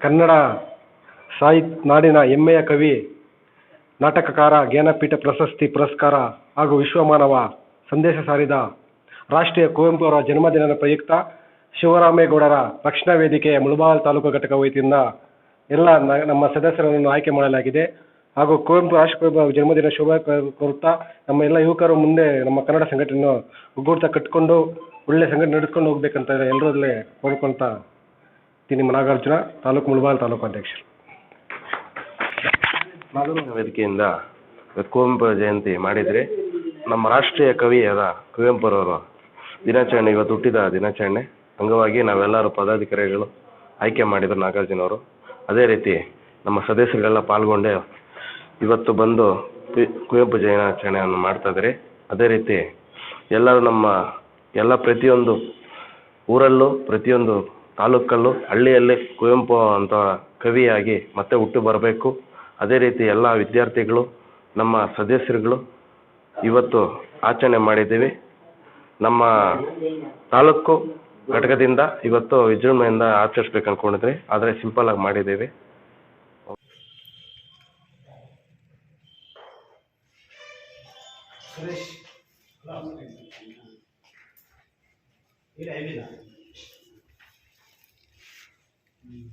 ಕನ್ನಡ ಸಾಹಿತ್ಯ ನಾಡಿನ ಹೆಮ್ಮೆಯ ಕವಿ, ನಾಟಕಕಾರ, ಜ್ಞಾನಪೀಠ ಪ್ರಶಸ್ತಿ ಪುರಸ್ಕಾರ ಹಾಗೂ ವಿಶ್ವಮಾನವ ಸಂದೇಶ ಸಾರಿದ ರಾಷ್ಟ್ರೀಯ ಕುವೆಂಪು ಅವರ ಜನ್ಮದಿನದ ಪ್ರಯುಕ್ತ ಶಿವರಾಮೇಗೌಡರ ರಕ್ಷಣಾ ವೇದಿಕೆಯ ಮುಳಬಾಲ್ ತಾಲೂಕು ಘಟಕ ವತಿಯಿಂದ ಎಲ್ಲ ನಮ್ಮ ಸದಸ್ಯರನ್ನು ಆಯ್ಕೆ ಮಾಡಲಾಗಿದೆ. ಹಾಗೂ ಕುವೆಂಪು ರಾಷ್ಟ್ರ ಜನ್ಮದಿನ ಶುಭ ಕೋರುತ್ತಾ ನಮ್ಮ ಎಲ್ಲ ಯುವಕರು ಮುಂದೆ ನಮ್ಮ ಕನ್ನಡ ಸಂಘಟನೆಯನ್ನು ಒಗ್ಗೂಡ್ತಾ ಕಟ್ಟಿಕೊಂಡು ಒಳ್ಳೆ ಸಂಘಟನೆ ನಡೆಸ್ಕೊಂಡು ಹೋಗ್ಬೇಕಂತ ಎಲ್ಲರಲ್ಲೇ ಕೋರ್ಕೊಂತ ಇದ್ದೀನಿ ಮನಾಗಾರ್ಜುನ, ತಾಲೂಕು ಮುಳಬಾಲ್ ತಾಲೂಕು ಅಧ್ಯಕ್ಷರು. ವೇದಿಕೆಯಿಂದ ಕುವೆಂಪು ಜಯಂತಿ ಮಾಡಿದ್ರಿ ನಮ್ಮ ರಾಷ್ಟ್ರೀಯ ಕವಿಯಾದ ಕುವೆಂಪುರವರು ದಿನಾಚರಣೆ ಇವತ್ತು ಹುಟ್ಟಿದ ದಿನಾಚರಣೆ. ಅಂಗವಾಗಿ ನಾವೆಲ್ಲರೂ ಪದಾಧಿಕಾರಿಗಳು ಆಯ್ಕೆ ಮಾಡಿದ್ರು ನಾಗಾರ್ಜುನವರು. ಅದೇ ರೀತಿ ನಮ್ಮ ಸದಸ್ಯರುಗಳೆಲ್ಲ ಪಾಲ್ಗೊಂಡೆ ಇವತ್ತು ಬಂದು ಕುವೆಂಪು ಜಯಂತಾಚರಣೆಯನ್ನು ಮಾಡ್ತಾ ಇದ್ರಿ ಅದೇ ರೀತಿ ಎಲ್ಲರೂ ನಮ್ಮ ಎಲ್ಲ ಪ್ರತಿಯೊಂದು ಊರಲ್ಲೂ ಪ್ರತಿಯೊಂದು ತಾಲೂಕಲ್ಲೂ ಹಳ್ಳಿಯಲ್ಲಿ ಕುವೆಂಪು ಅಂತ ಕವಿಯಾಗಿ ಮತ್ತೆ ಹುಟ್ಟು ಬರಬೇಕು. ಅದೇ ರೀತಿ ಎಲ್ಲ ವಿದ್ಯಾರ್ಥಿಗಳು, ನಮ್ಮ ಸದಸ್ಯರುಗಳು ಇವತ್ತು ಆಚರಣೆ ಮಾಡಿದ್ದೀವಿ. ನಮ್ಮ ತಾಲೂಕು ಘಟಕದಿಂದ ಇವತ್ತು ವಿಜೃಂಭಣೆಯಿಂದ ಆಚರಿಸ್ಬೇಕು ಅಂದ್ಕೊಂಡಿದ್ವಿ ಆದರೆ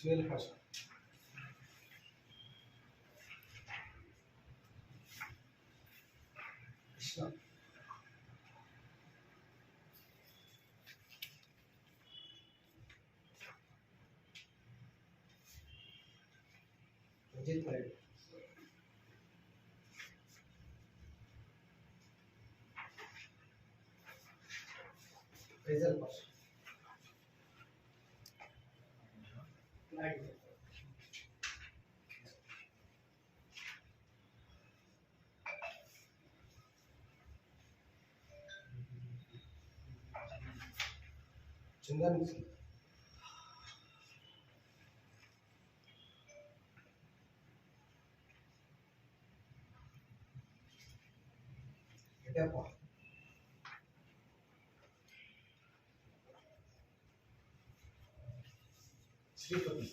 সোহেল হাসান ইসলাম অজিত নাইডু রেজাল্ট পাশে 중간 대박. శ్రీపతి